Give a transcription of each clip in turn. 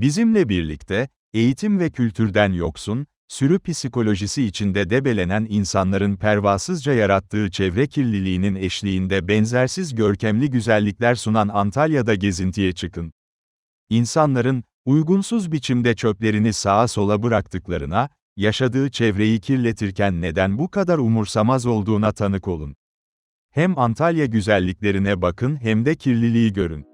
Bizimle birlikte, eğitim ve kültürden yoksun, sürü psikolojisi içinde debelenen insanların pervasızca yarattığı çevre kirliliğinin eşliğinde benzersiz görkemli güzellikler sunan Antalya'da gezintiye çıkın. İnsanların, uygunsuz biçimde çöplerini sağa sola bıraktıklarına, yaşadığı çevreyi kirletirken neden bu kadar umursamaz olduğuna tanık olun. Hem Antalya güzelliklerine bakın hem de kirliliği görün.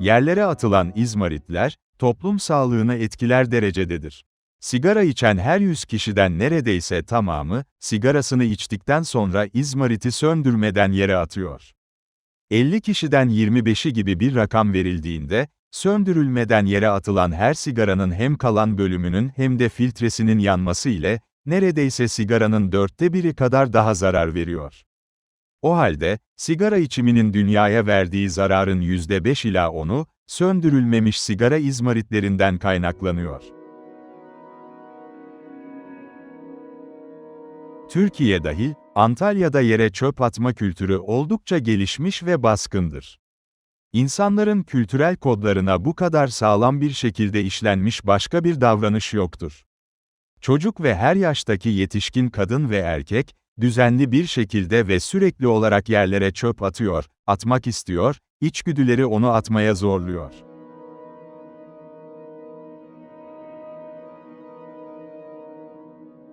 Yerlere atılan izmaritler, toplum sağlığını etkiler derecededir. Sigara içen her 100 kişiden neredeyse tamamı, sigarasını içtikten sonra izmariti söndürmeden yere atıyor. 50 kişiden 25'i gibi bir rakam verildiğinde, söndürülmeden yere atılan her sigaranın hem kalan bölümünün hem de filtresinin yanması ile, neredeyse sigaranın dörtte biri kadar daha zarar veriyor. O halde, sigara içiminin dünyaya verdiği zararın %5 ila 10'u, söndürülmemiş sigara izmaritlerinden kaynaklanıyor. Türkiye dahil, Antalya'da yere çöp atma kültürü oldukça gelişmiş ve baskındır. İnsanların kültürel kodlarına bu kadar sağlam bir şekilde işlenmiş başka bir davranış yoktur. Çocuk ve her yaştaki yetişkin kadın ve erkek, düzenli bir şekilde ve sürekli olarak yerlere çöp atıyor, atmak istiyor, içgüdüleri onu atmaya zorluyor.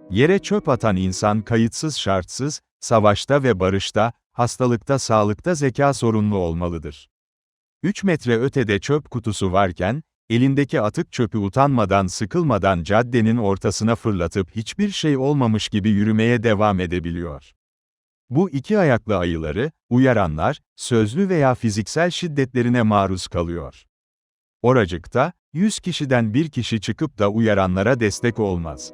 Yere çöp atan insan kayıtsız şartsız, savaşta ve barışta, hastalıkta sağlıkta zeka sorunlu olmalıdır. 3 metre ötede çöp kutusu varken, elindeki atık çöpü utanmadan sıkılmadan caddenin ortasına fırlatıp hiçbir şey olmamış gibi yürümeye devam edebiliyor. Bu iki ayaklı ayıları, uyaranlar, sözlü veya fiziksel şiddetlerine maruz kalıyor. Oracıkta, 100 kişiden bir kişi çıkıp da uyaranlara destek olmaz.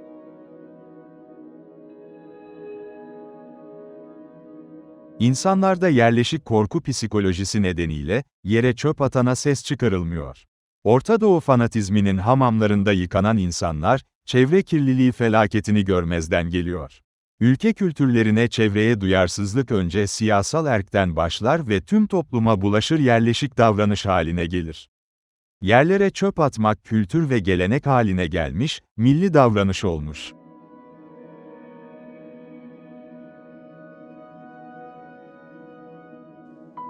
İnsanlarda yerleşik korku psikolojisi nedeniyle, yere çöp atana ses çıkarılmıyor. Orta Doğu fanatizminin hamamlarında yıkanan insanlar, çevre kirliliği felaketini görmezden geliyor. Ülke kültürlerine çevreye duyarsızlık önce siyasal erkten başlar ve tüm topluma bulaşır yerleşik davranış haline gelir. Yerlere çöp atmak kültür ve gelenek haline gelmiş, milli davranış olmuş.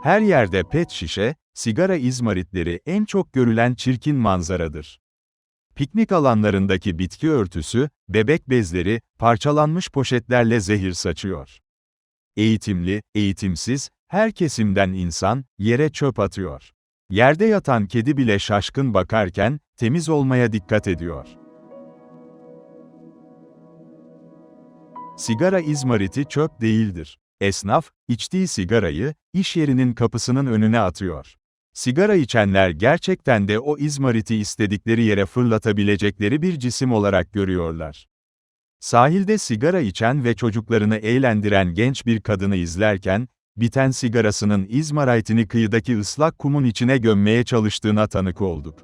Her yerde pet şişe, sigara izmaritleri en çok görülen çirkin manzaradır. Piknik alanlarındaki bitki örtüsü, bebek bezleri, parçalanmış poşetlerle zehir saçıyor. Eğitimli, eğitimsiz, her kesimden insan, yere çöp atıyor. Yerde yatan kedi bile şaşkın bakarken, temiz olmaya dikkat ediyor. Sigara izmariti çöp değildir. Esnaf, içtiği sigarayı, iş yerinin kapısının önüne atıyor. Sigara içenler gerçekten de o izmariti istedikleri yere fırlatabilecekleri bir cisim olarak görüyorlar. Sahilde sigara içen ve çocuklarını eğlendiren genç bir kadını izlerken, biten sigarasının izmaritini kıyıdaki ıslak kumun içine gömmeye çalıştığına tanık olduk.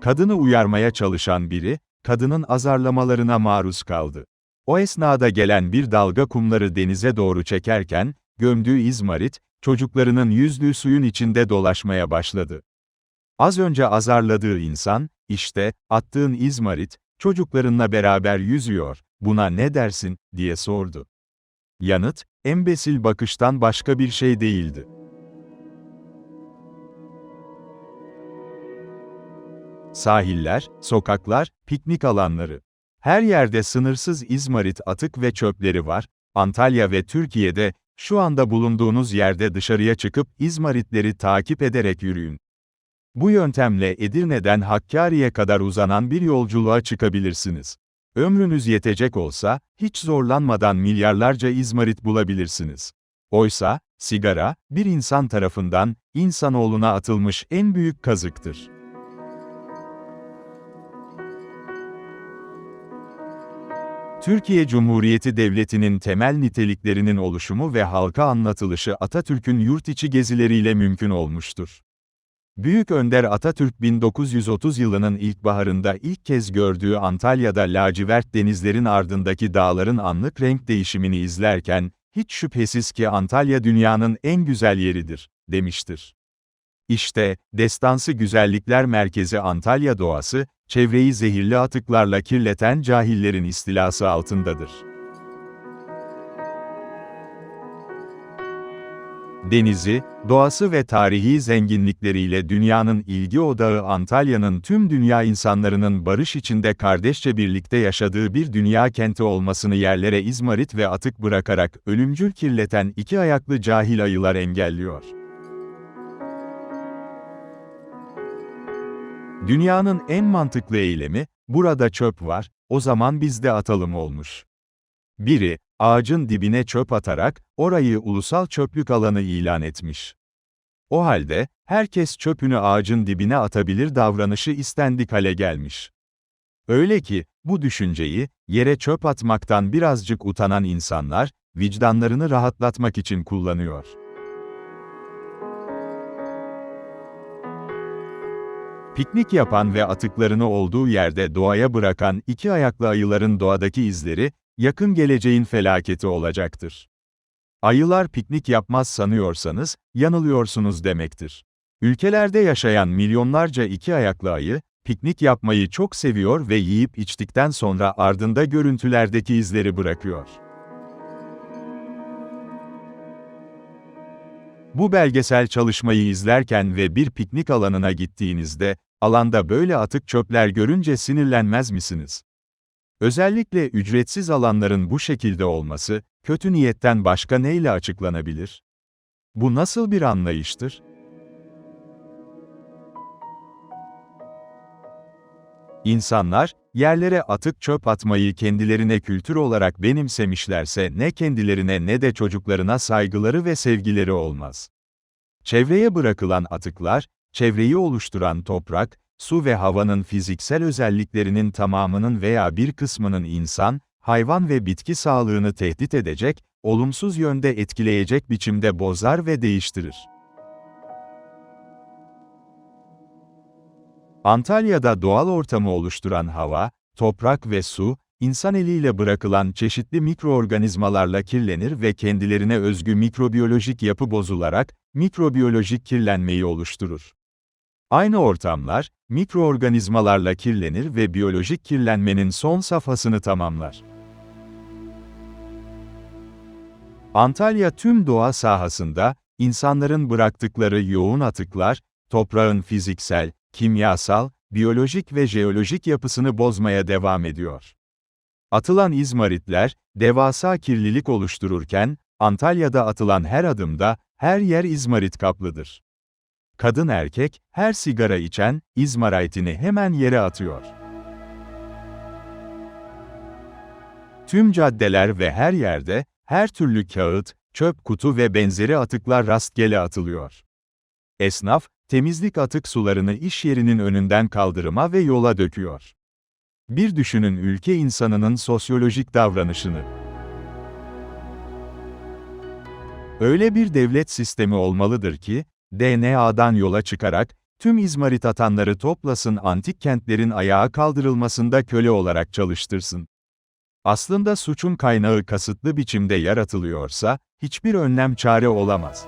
Kadını uyarmaya çalışan biri, kadının azarlamalarına maruz kaldı. O esnada gelen bir dalga kumları denize doğru çekerken, gömdüğü izmarit, çocuklarının yüzlüğü suyun içinde dolaşmaya başladı. Az önce azarladığı insan, işte, attığın izmarit, çocuklarınla beraber yüzüyor, buna ne dersin, diye sordu. Yanıt, embesil bakıştan başka bir şey değildi. Sahiller, sokaklar, piknik alanları. Her yerde sınırsız izmarit atık ve çöpleri var. Antalya ve Türkiye'de, şu anda bulunduğunuz yerde dışarıya çıkıp izmaritleri takip ederek yürüyün. Bu yöntemle Edirne'den Hakkari'ye kadar uzanan bir yolculuğa çıkabilirsiniz. Ömrünüz yetecek olsa, hiç zorlanmadan milyarlarca izmarit bulabilirsiniz. Oysa, sigara, bir insan tarafından, insanoğluna atılmış en büyük kazıktır. Türkiye Cumhuriyeti Devleti'nin temel niteliklerinin oluşumu ve halka anlatılışı Atatürk'ün yurt içi gezileriyle mümkün olmuştur. Büyük Önder Atatürk 1930 yılının ilkbaharında ilk kez gördüğü Antalya'da lacivert denizlerin ardındaki dağların anlık renk değişimini izlerken, hiç şüphesiz ki Antalya dünyanın en güzel yeridir, demiştir. İşte, destansı güzellikler merkezi Antalya doğası, çevreyi zehirli atıklarla kirleten cahillerin istilası altındadır. Denizi, doğası ve tarihi zenginlikleriyle dünyanın ilgi odağı Antalya'nın tüm dünya insanlarının barış içinde kardeşçe birlikte yaşadığı bir dünya kenti olmasını yerlere izmarit ve atık bırakarak ölümcül kirleten iki ayaklı cahil ayılar engelliyor. Dünyanın en mantıklı eylemi, burada çöp var, o zaman biz de atalım olmuş. Biri, ağacın dibine çöp atarak, orayı ulusal çöplük alanı ilan etmiş. O halde, herkes çöpünü ağacın dibine atabilir davranışı istendik hale gelmiş. Öyle ki, bu düşünceyi, yere çöp atmaktan birazcık utanan insanlar, vicdanlarını rahatlatmak için kullanıyor. Piknik yapan ve atıklarını olduğu yerde doğaya bırakan iki ayaklı ayıların doğadaki izleri, yakın geleceğin felaketi olacaktır. Ayılar piknik yapmaz sanıyorsanız, yanılıyorsunuz demektir. Ülkelerde yaşayan milyonlarca iki ayaklı ayı, piknik yapmayı çok seviyor ve yiyip içtikten sonra ardında görüntülerdeki izleri bırakıyor. Bu belgesel çalışmayı izlerken ve bir piknik alanına gittiğinizde, alanda böyle atık çöpler görünce sinirlenmez misiniz? Özellikle ücretsiz alanların bu şekilde olması, kötü niyetten başka neyle açıklanabilir? Bu nasıl bir anlayıştır? İnsanlar, yerlere atık çöp atmayı kendilerine kültür olarak benimsemişlerse ne kendilerine ne de çocuklarına saygıları ve sevgileri olmaz. Çevreye bırakılan atıklar, çevreyi oluşturan toprak, su ve havanın fiziksel özelliklerinin tamamının veya bir kısmının insan, hayvan ve bitki sağlığını tehdit edecek, olumsuz yönde etkileyecek biçimde bozar ve değiştirir. Antalya'da doğal ortamı oluşturan hava, toprak ve su, insan eliyle bırakılan çeşitli mikroorganizmalarla kirlenir ve kendilerine özgü mikrobiyolojik yapı bozularak, mikrobiyolojik kirlenmeyi oluşturur. Aynı ortamlar, mikroorganizmalarla kirlenir ve biyolojik kirlenmenin son safhasını tamamlar. Antalya tüm doğa sahasında, insanların bıraktıkları yoğun atıklar, toprağın fiziksel, kimyasal, biyolojik ve jeolojik yapısını bozmaya devam ediyor. Atılan izmaritler, devasa kirlilik oluştururken, Antalya'da atılan her adımda, her yer izmarit kaplıdır. Kadın erkek, her sigara içen, izmaritini hemen yere atıyor. Tüm caddeler ve her yerde, her türlü kağıt, çöp kutu ve benzeri atıklar rastgele atılıyor. Esnaf, temizlik atık sularını iş yerinin önünden kaldırıma ve yola döküyor. Bir düşünün ülke insanının sosyolojik davranışını. Öyle bir devlet sistemi olmalıdır ki, DNA'dan yola çıkarak, tüm izmarit atanları toplasın antik kentlerin ayağa kaldırılmasında köle olarak çalıştırsın. Aslında suçun kaynağı kasıtlı biçimde yaratılıyorsa, hiçbir önlem çare olamaz.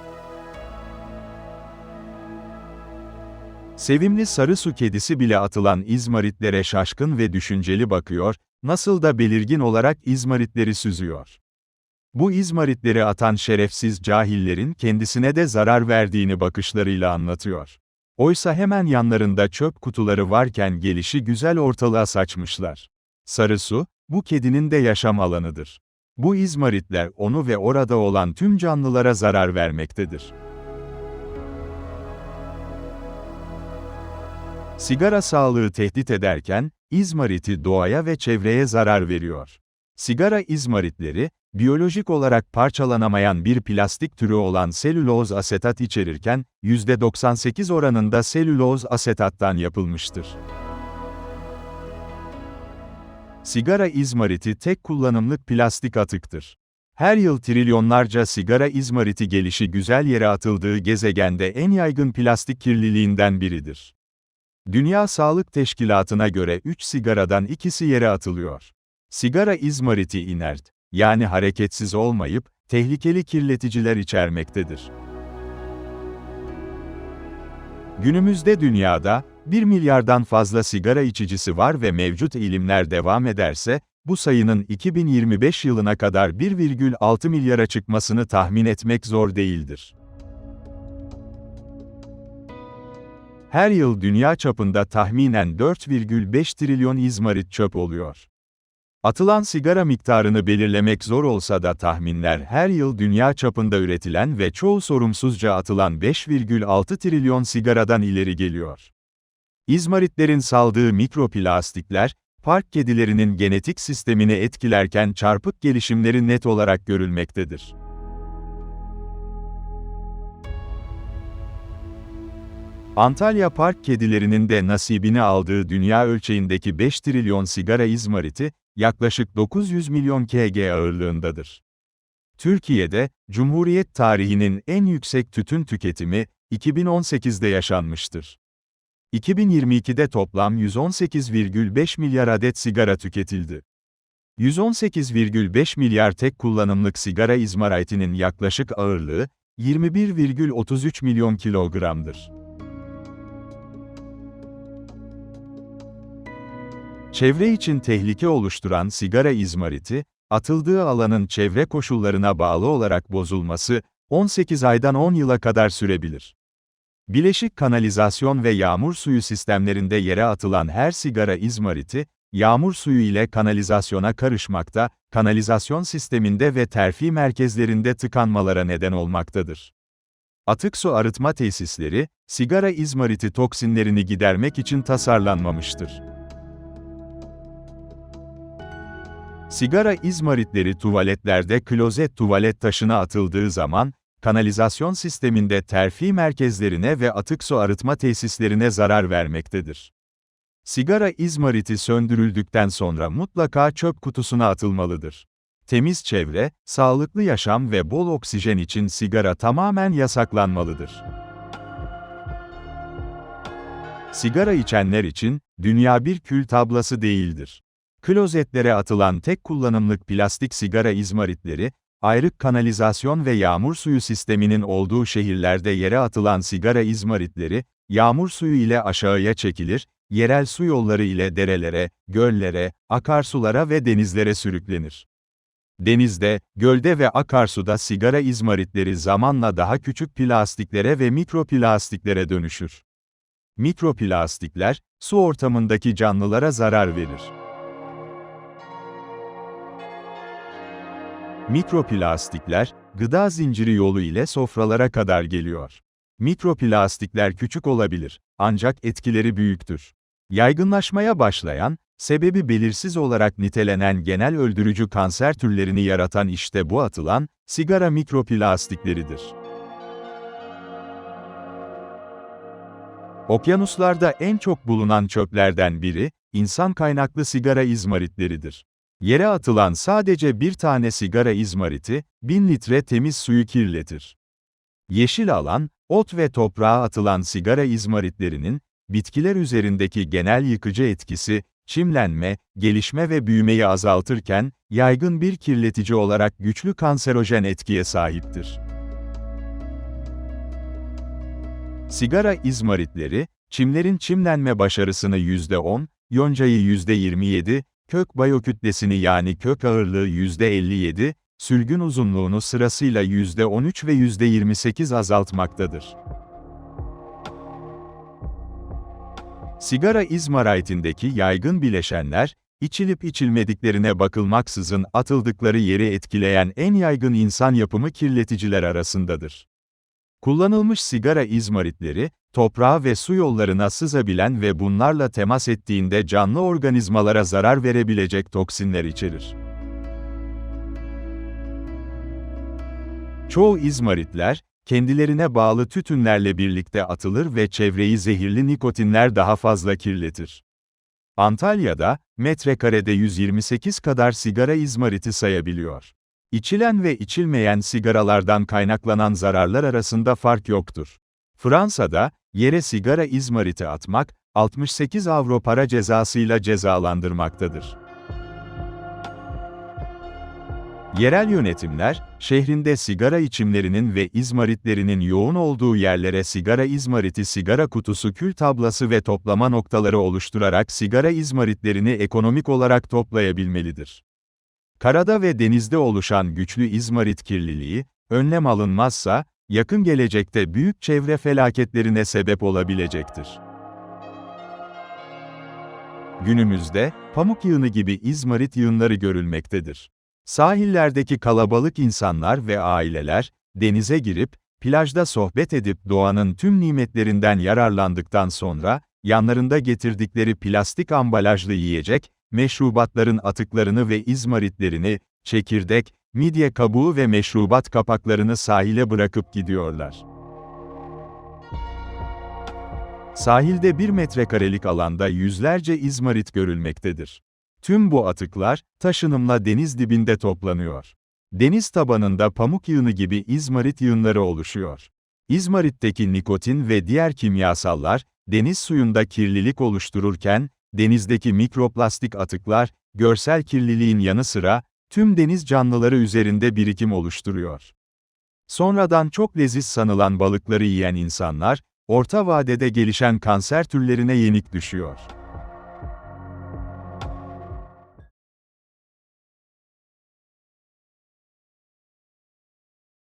Sevimli sarı su kedisi bile atılan izmaritlere şaşkın ve düşünceli bakıyor, nasıl da belirgin olarak izmaritleri süzüyor. Bu izmaritleri atan şerefsiz cahillerin kendisine de zarar verdiğini bakışlarıyla anlatıyor. Oysa hemen yanlarında çöp kutuları varken gelişi güzel ortalığa saçmışlar. Sarı su, bu kedinin de yaşam alanıdır. Bu izmaritler onu ve orada olan tüm canlılara zarar vermektedir. Sigara sağlığı tehdit ederken, izmariti doğaya ve çevreye zarar veriyor. Sigara izmaritleri, biyolojik olarak parçalanamayan bir plastik türü olan selüloz asetat içerirken, %98 oranında selüloz asetattan yapılmıştır. Sigara izmariti tek kullanımlık plastik atıktır. Her yıl trilyonlarca sigara izmariti gelişi güzel yere atıldığı gezegende en yaygın plastik kirliliğinden biridir. Dünya Sağlık Teşkilatı'na göre 3 sigaradan ikisi yere atılıyor. Sigara izmariti inert, yani hareketsiz olmayıp, tehlikeli kirleticiler içermektedir. Günümüzde dünyada, 1 milyardan fazla sigara içicisi var ve mevcut eğilimler devam ederse, bu sayının 2025 yılına kadar 1,6 milyara çıkmasını tahmin etmek zor değildir. Her yıl dünya çapında tahminen 4,5 trilyon izmarit çöp oluyor. Atılan sigara miktarını belirlemek zor olsa da tahminler her yıl dünya çapında üretilen ve çoğu sorumsuzca atılan 5,6 trilyon sigaradan ileri geliyor. İzmaritlerin saldığı mikroplastikler, park kedilerinin genetik sistemini etkilerken çarpık gelişimleri net olarak görülmektedir. Antalya park kedilerinin de nasibini aldığı dünya ölçeğindeki 5 trilyon sigara izmariti, yaklaşık 900 milyon kg ağırlığındadır. Türkiye'de, Cumhuriyet tarihinin en yüksek tütün tüketimi, 2018'de yaşanmıştır. 2022'de toplam 118,5 milyar adet sigara tüketildi. 118,5 milyar tek kullanımlık sigara izmaritinin yaklaşık ağırlığı, 21,33 milyon kilogramdır. Çevre için tehlike oluşturan sigara izmariti, atıldığı alanın çevre koşullarına bağlı olarak bozulması, 18 aydan 10 yıla kadar sürebilir. Bileşik kanalizasyon ve yağmur suyu sistemlerinde yere atılan her sigara izmariti, yağmur suyu ile kanalizasyona karışmakta, kanalizasyon sisteminde ve terfi merkezlerinde tıkanmalara neden olmaktadır. Atık su arıtma tesisleri, sigara izmariti toksinlerini gidermek için tasarlanmamıştır. Sigara izmaritleri tuvaletlerde klozet tuvalet taşına atıldığı zaman, kanalizasyon sisteminde terfi merkezlerine ve atık su arıtma tesislerine zarar vermektedir. Sigara izmariti söndürüldükten sonra mutlaka çöp kutusuna atılmalıdır. Temiz çevre, sağlıklı yaşam ve bol oksijen için sigara tamamen yasaklanmalıdır. Sigara içenler için, dünya bir kül tablası değildir. Klozetlere atılan tek kullanımlık plastik sigara izmaritleri, ayrık kanalizasyon ve yağmur suyu sisteminin olduğu şehirlerde yere atılan sigara izmaritleri, yağmur suyu ile aşağıya çekilir, yerel su yolları ile derelere, göllere, akarsulara ve denizlere sürüklenir. Denizde, gölde ve akarsuda sigara izmaritleri zamanla daha küçük plastiklere ve mikroplastiklere dönüşür. Mikroplastikler, su ortamındaki canlılara zarar verir. Mikroplastikler, gıda zinciri yolu ile sofralara kadar geliyor. Mikroplastikler küçük olabilir, ancak etkileri büyüktür. Yaygınlaşmaya başlayan, sebebi belirsiz olarak nitelenen genel öldürücü kanser türlerini yaratan işte bu atılan, sigara mikroplastikleridir. Okyanuslarda en çok bulunan çöplerden biri, insan kaynaklı sigara izmaritleridir. Yere atılan sadece bir tane sigara izmariti, bin litre temiz suyu kirletir. Yeşil alan, ot ve toprağa atılan sigara izmaritlerinin, bitkiler üzerindeki genel yıkıcı etkisi, çimlenme, gelişme ve büyümeyi azaltırken, yaygın bir kirletici olarak güçlü kanserojen etkiye sahiptir. Sigara izmaritleri, çimlerin çimlenme başarısını %10, yoncayı %27, kök bayokütlesini yani kök ağırlığı %57, sürgün uzunluğunu sırasıyla %13 ve %28 azaltmaktadır. Sigara izmaritindeki yaygın bileşenler, içilip içilmediklerine bakılmaksızın atıldıkları yeri etkileyen en yaygın insan yapımı kirleticiler arasındadır. Kullanılmış sigara izmaritleri, toprağa ve su yollarına sızabilen ve bunlarla temas ettiğinde canlı organizmalara zarar verebilecek toksinler içerir. Çoğu izmaritler, kendilerine bağlı tütünlerle birlikte atılır ve çevreyi zehirli nikotinler daha fazla kirletir. Antalya'da, metrekarede 128 kadar sigara izmariti sayabiliyor. İçilen ve içilmeyen sigaralardan kaynaklanan zararlar arasında fark yoktur. Fransa'da, yere sigara izmariti atmak, 68 avro para cezasıyla cezalandırmaktadır. Yerel yönetimler, şehrinde sigara içimlerinin ve izmaritlerinin yoğun olduğu yerlere sigara izmariti sigara kutusu kül tablası ve toplama noktaları oluşturarak sigara izmaritlerini ekonomik olarak toplayabilmelidir. Karada ve denizde oluşan güçlü izmarit kirliliği, önlem alınmazsa, yakın gelecekte büyük çevre felaketlerine sebep olabilecektir. Günümüzde, pamuk yığını gibi izmarit yığınları görülmektedir. Sahillerdeki kalabalık insanlar ve aileler, denize girip, plajda sohbet edip doğanın tüm nimetlerinden yararlandıktan sonra, yanlarında getirdikleri plastik ambalajlı yiyecek, meşrubatların atıklarını ve izmaritlerini, çekirdek, midye kabuğu ve meşrubat kapaklarını sahile bırakıp gidiyorlar. Sahilde bir metrekarelik alanda yüzlerce izmarit görülmektedir. Tüm bu atıklar, taşınımla deniz dibinde toplanıyor. Deniz tabanında pamuk yığını gibi izmarit yığınları oluşuyor. İzmaritteki nikotin ve diğer kimyasallar, deniz suyunda kirlilik oluştururken, denizdeki mikroplastik atıklar, görsel kirliliğin yanı sıra, tüm deniz canlıları üzerinde birikim oluşturuyor. Sonradan çok leziz sanılan balıkları yiyen insanlar, orta vadede gelişen kanser türlerine yenik düşüyor.